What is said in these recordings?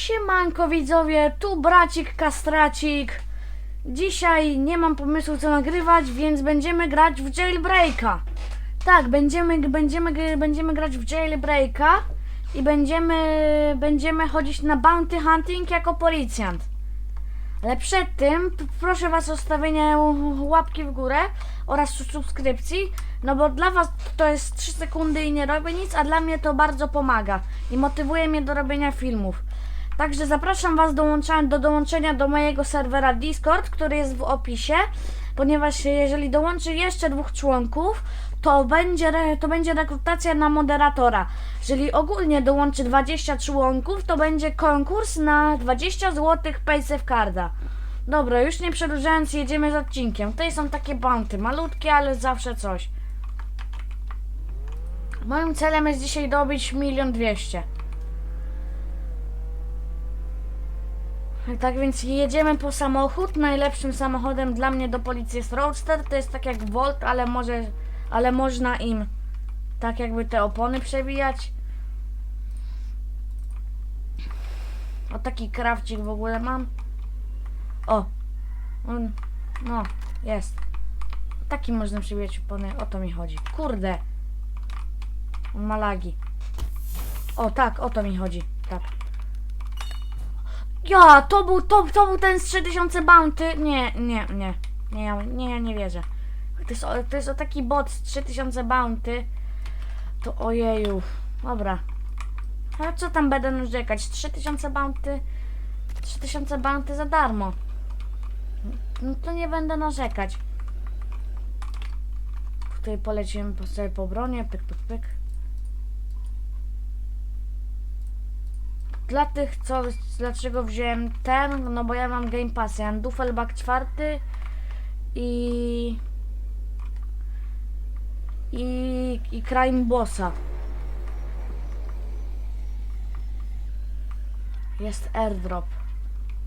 Siemanko widzowie, tu bracik kastracik. Dzisiaj nie mam pomysłu co nagrywać, więc będziemy grać w jailbreaka. Tak, będziemy, będziemy, będziemy grać w jailbreaka i będziemy, będziemy chodzić na bounty hunting jako policjant. Ale przed tym proszę Was o stawienie łapki w górę oraz subskrypcji, no bo dla Was to jest 3 sekundy i nie robię nic, a dla mnie to bardzo pomaga i motywuje mnie do robienia filmów. Także zapraszam Was dołącza- do dołączenia do mojego serwera Discord, który jest w opisie, ponieważ jeżeli dołączy jeszcze dwóch członków, to będzie, to będzie rekrutacja na moderatora. Jeżeli ogólnie dołączy 20 członków, to będzie konkurs na 20 zł Paysafe Carda. Dobra, już nie przedłużając, jedziemy z odcinkiem. Tutaj są takie banty, malutkie, ale zawsze coś. Moim celem jest dzisiaj dobić milion dwieście. Tak więc jedziemy po samochód. Najlepszym samochodem dla mnie do policji jest Roadster. To jest tak jak Volt, ale może, ale można im tak jakby te opony przebijać. O taki krawcik w ogóle mam. O, on, no, jest. Taki można przebijać opony, o to mi chodzi. Kurde. On ma lagi. O tak, o to mi chodzi. Tak. Ja, to był, to, to był ten z 3000 bounty. Nie, nie, nie. Nie, ja- nie, nie wierzę. To jest, o- to jest o taki bot z 3000 bounty. To ojeju. Dobra. A co tam będę narzekać? 3000 bounty. 3000 bounty za darmo. No to nie będę narzekać. Tutaj polecimy po- sobie po bronie. Pyk, pyk, pyk. Dla tych, co, dlaczego wziąłem ten, no bo ja mam Game Pass, ja mam Duffelback 4 i i, i Crime Bossa. Jest airdrop.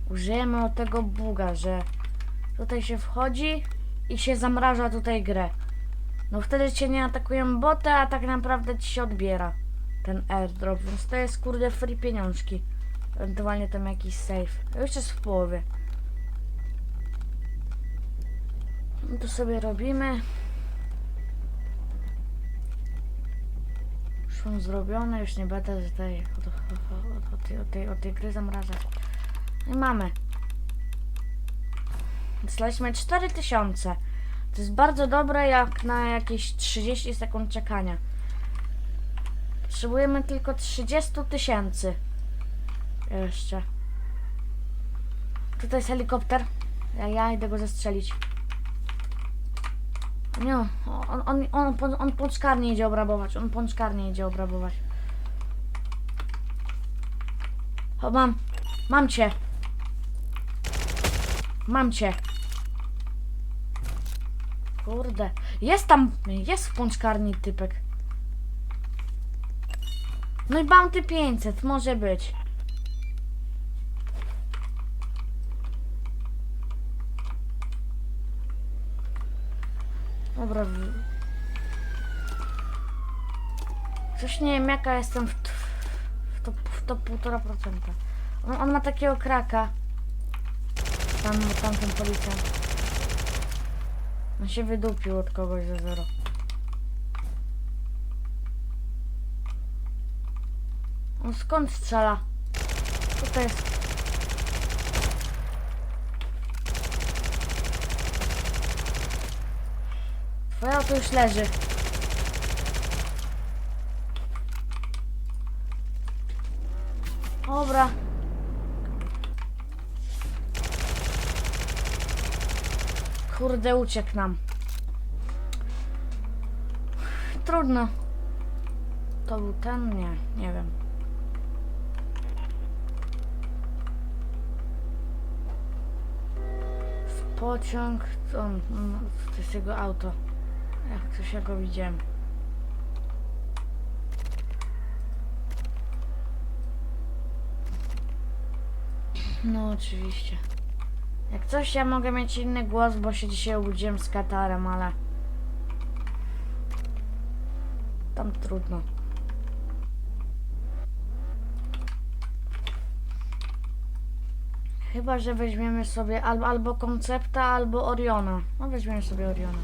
Użyjemy od tego buga, że tutaj się wchodzi i się zamraża tutaj grę. No wtedy cię nie atakują boty, a tak naprawdę ci się odbiera ten airdrop, więc to jest kurde free pieniążki. Ewentualnie tam jakiś save. Już jest w połowie. No to sobie robimy. Już mam zrobione, już nie będę tutaj od, od, od, od, tej, od tej gry zamrażać. I mamy. Dostaliśmy 4000. To jest bardzo dobre jak na jakieś 30 sekund czekania. Potrzebujemy tylko 30 tysięcy. Jeszcze. Tutaj jest helikopter. Ja, ja idę go zastrzelić. Nie, on, on, on, on, idzie obrabować. On pączkarnię idzie obrabować. O, mam. Mam cię. Mam cię. Kurde. Jest tam, jest w pączkarni typek. No i bounty 500, może być. Dobra. Coś nie wiem jaka jestem w, w to, w to 1,5%. On, on ma takiego kraka. Tam, tamten policjant. On się wydupił od kogoś za zero. On skąd strzela? Co to jest? Twoje auto już leży. Dobra. Kurde, uciekł nam. Trudno. To był ten? Nie, nie wiem. Pociąg, on, no, to jest jego auto. Jak coś ja go widziałem. No oczywiście. Jak coś ja mogę mieć inny głos, bo się dzisiaj obudziłem z katarem, ale... Tam trudno. Chyba, że weźmiemy sobie albo, albo Koncepta, albo Oriona. No weźmiemy sobie Oriona.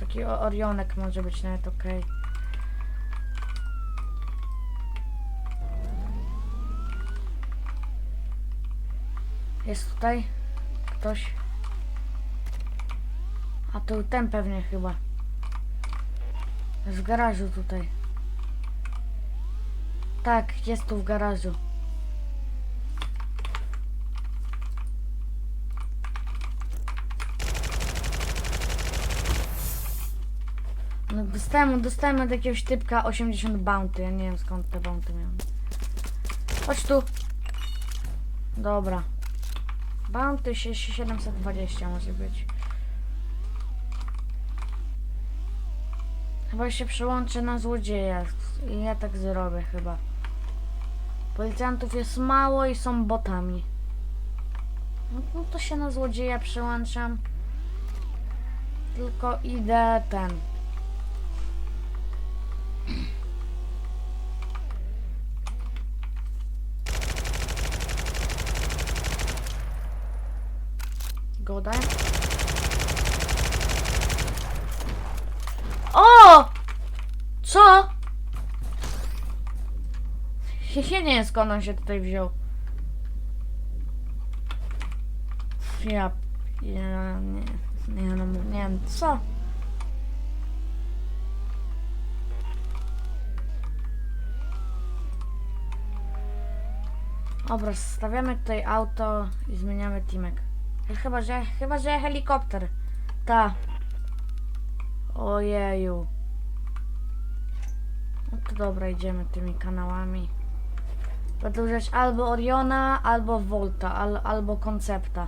Taki Orionek może być nawet okej. Jest tutaj ktoś. A to ten pewnie chyba. W garażu tutaj. Tak, jest tu w garażu. No dostałem, dostałem od jakiegoś typka 80 bounty. Ja nie wiem skąd te bounty miałem. Chodź tu. Dobra. Bounty się 720 może być. Chyba się przełączę na złodzieja i ja tak zrobię chyba. Policjantów jest mało i są botami. No, no to się na złodzieja przełączam. Tylko idę ten. Goda. O! Co? Ja nie wiem skąd on się tutaj wziął. Ja... Ja nie... Nie, no, nie wiem co. Dobra, stawiamy tutaj auto i zmieniamy teamek. Chyba, że, chyba, że helikopter. Ta. Ojeju. No to dobra, idziemy tymi kanałami. Używać albo Oriona, albo Volta, al, albo Koncepta.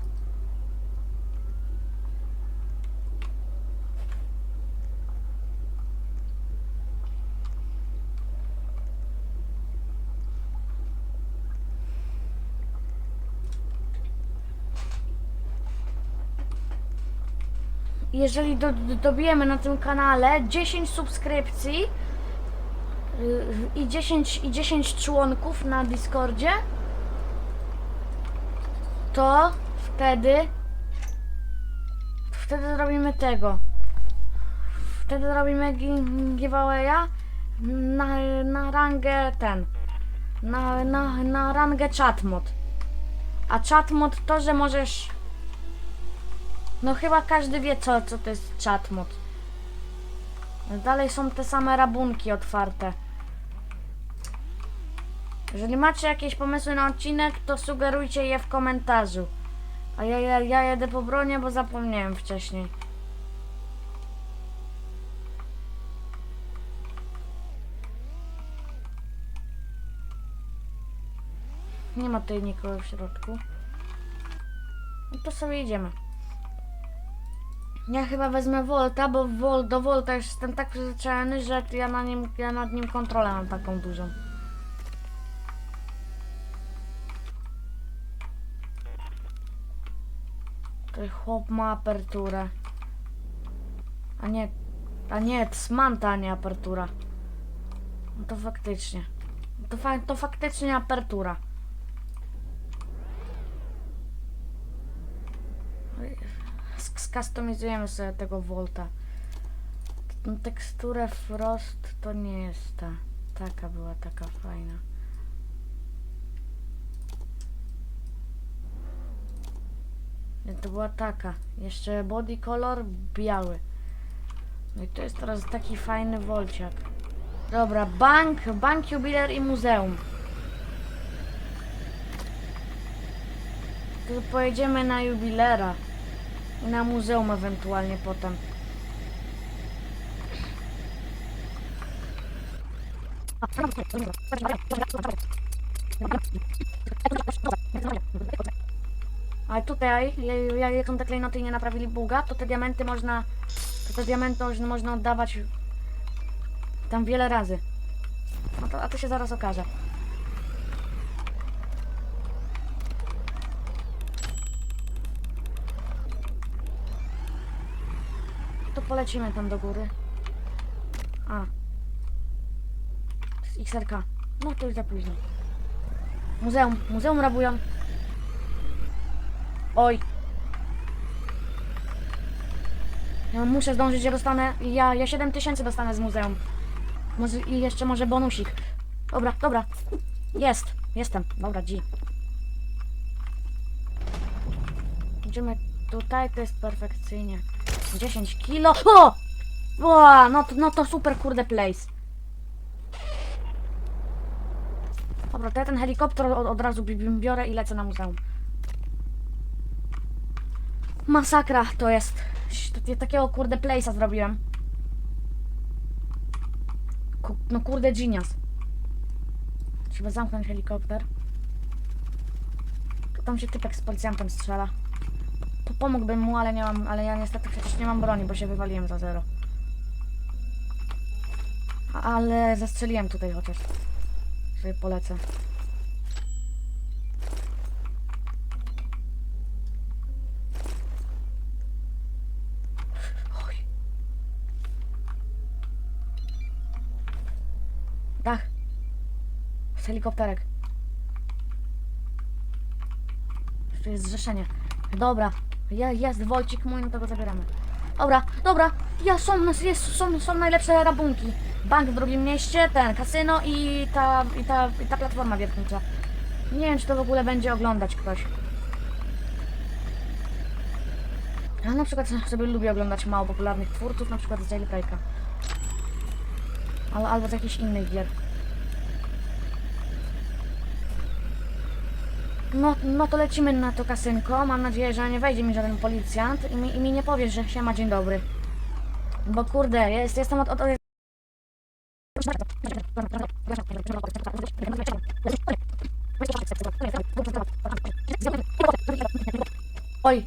Jeżeli do, do, dobijemy na tym kanale 10 subskrypcji, i 10, i 10 członków na Discordzie, to wtedy wtedy robimy tego. Wtedy robimy gi- giveawaya na, na rangę ten. Na, na, na rangę chatmod. A chatmod to, że możesz no chyba każdy wie co, co to jest chatmod. Dalej są te same rabunki otwarte. Jeżeli macie jakieś pomysły na odcinek, to sugerujcie je w komentarzu. A ja, ja, ja jedę po bronię, bo zapomniałem wcześniej. Nie ma tutaj nikogo w środku. No to sobie idziemy. Ja chyba wezmę Volta, bo do Volta już jestem tak przyzwyczajony, że ja, na nim, ja nad nim kontrolę mam taką dużą. Chłop ma aperturę. A nie, a nie, Smanta, a nie apertura. No to faktycznie. To, fa to faktycznie apertura. Sk- Skustomizujemy sobie tego Volta. Teksturę Frost to nie jest ta. Taka była taka fajna. To była taka. Jeszcze body color biały. No i to jest teraz taki fajny wolciak. Dobra, bank, bank, jubiler i muzeum. To pojedziemy na jubilera. I na muzeum ewentualnie potem. Ale tutaj, jak te klejnoty nie naprawili buga, to te diamenty można, to te diamenty można oddawać tam wiele razy. No to, a to się zaraz okaże. To polecimy tam do góry. A. XRK. No to już za późno. Muzeum, muzeum rabują. Oj. Ja muszę zdążyć, ja dostanę, ja, ja 7 tysięcy dostanę z muzeum. Może, I jeszcze może bonusik. Dobra, dobra. Jest, jestem. Dobra, G. Idziemy tutaj, to jest perfekcyjnie. 10 kilo. O! O, no, to, no to super kurde place. Dobra, to ja ten helikopter od, od razu bi- bi- biorę i lecę na muzeum. Masakra to jest. Takiego kurde place'a zrobiłem. No kurde genius. Trzeba zamknąć helikopter. Tam się typek z policjantem strzela. Po, pomógłbym mu, ale nie mam, ale ja niestety przecież nie mam broni, bo się wywaliłem za zero. Ale zastrzeliłem tutaj chociaż. Sobie polecę. Dach. Z helikopterek. Tu jest zrzeszenie. Dobra. Ja, jest Wojcik mój, no to go zabieramy. Dobra, dobra. Ja są, jest, są, są najlepsze rabunki. Bank w drugim mieście, ten kasyno i ta, i ta, i ta platforma wiertnicza. Nie wiem, czy to w ogóle będzie oglądać ktoś. Ja na przykład sobie lubię oglądać mało popularnych twórców, na przykład z Jailbreaka. Al, albo z jakichś innych gier. No, no to lecimy na to kasynko. Mam nadzieję, że nie wejdzie mi żaden policjant i mi, i mi nie powiesz, że się ma dzień dobry. Bo kurde, jest, jestem od, od, od... Oj.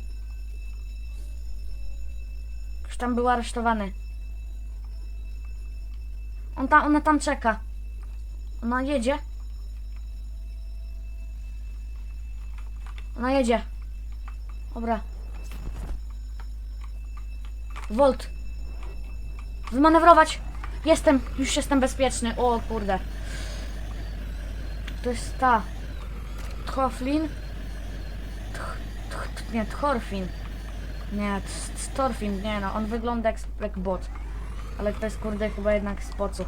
Już tam był aresztowany. Tam, ona tam czeka. Ona jedzie. Ona jedzie. Dobra. Volt. Wymanewrować. Jestem. Już jestem bezpieczny. O kurde. To jest ta. Tchoflin. Tch, tch, nie, Tchorfin. Nie, Storfin. Nie no, on wygląda jak, jak bot. Ale to jest kurde chyba jednak z pocuch.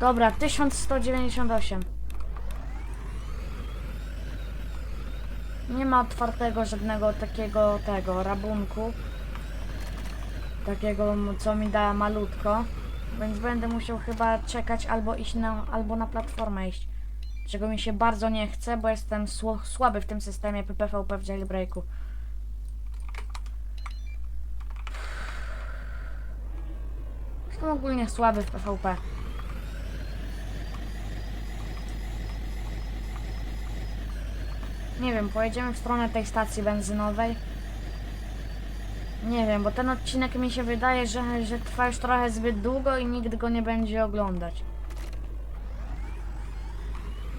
Dobra, 1198. Nie ma otwartego żadnego takiego tego rabunku. Takiego, co mi da malutko. Więc będę musiał chyba czekać albo iść na, albo na platformę iść. Czego mi się bardzo nie chce, bo jestem słaby w tym systemie PPVP w jailbreaku. Ogólnie słaby w PvP. Nie wiem, pojedziemy w stronę tej stacji benzynowej. Nie wiem, bo ten odcinek mi się wydaje, że, że trwa już trochę zbyt długo i nikt go nie będzie oglądać.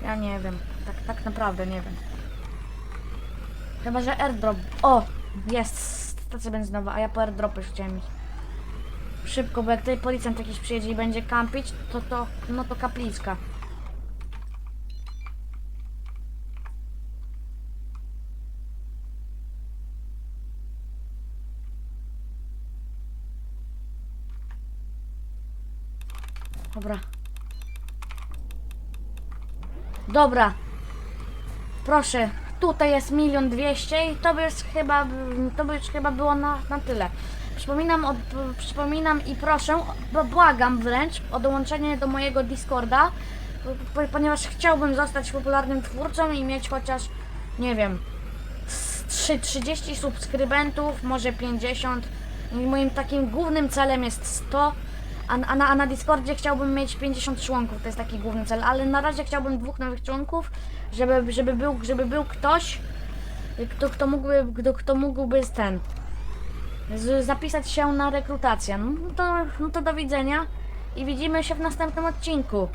Ja nie wiem, tak, tak naprawdę nie wiem. Chyba, że airdrop. O! Jest stacja benzynowa, a ja po airdropy chciałem iść. Szybko, bo jak tutaj policjant jakiś przyjedzie i będzie kampić, to to, no to kapliczka. Dobra. Dobra. Proszę, tutaj jest milion dwieście i to by już chyba, to by już chyba było na, na tyle. Przypominam, o, przypominam i proszę, błagam wręcz o dołączenie do mojego Discorda, po- ponieważ chciałbym zostać popularnym twórcą i mieć chociaż, nie wiem, z trzy- 30 subskrybentów, może 50. I moim takim głównym celem jest 100, a, a, na, a na Discordzie chciałbym mieć 50 członków, to jest taki główny cel, ale na razie chciałbym dwóch nowych członków, żeby, żeby, był, żeby był ktoś, kto, kto, mógłby, kto, kto mógłby ten, z, zapisać się na rekrutację. No to, no to do widzenia i widzimy się w następnym odcinku.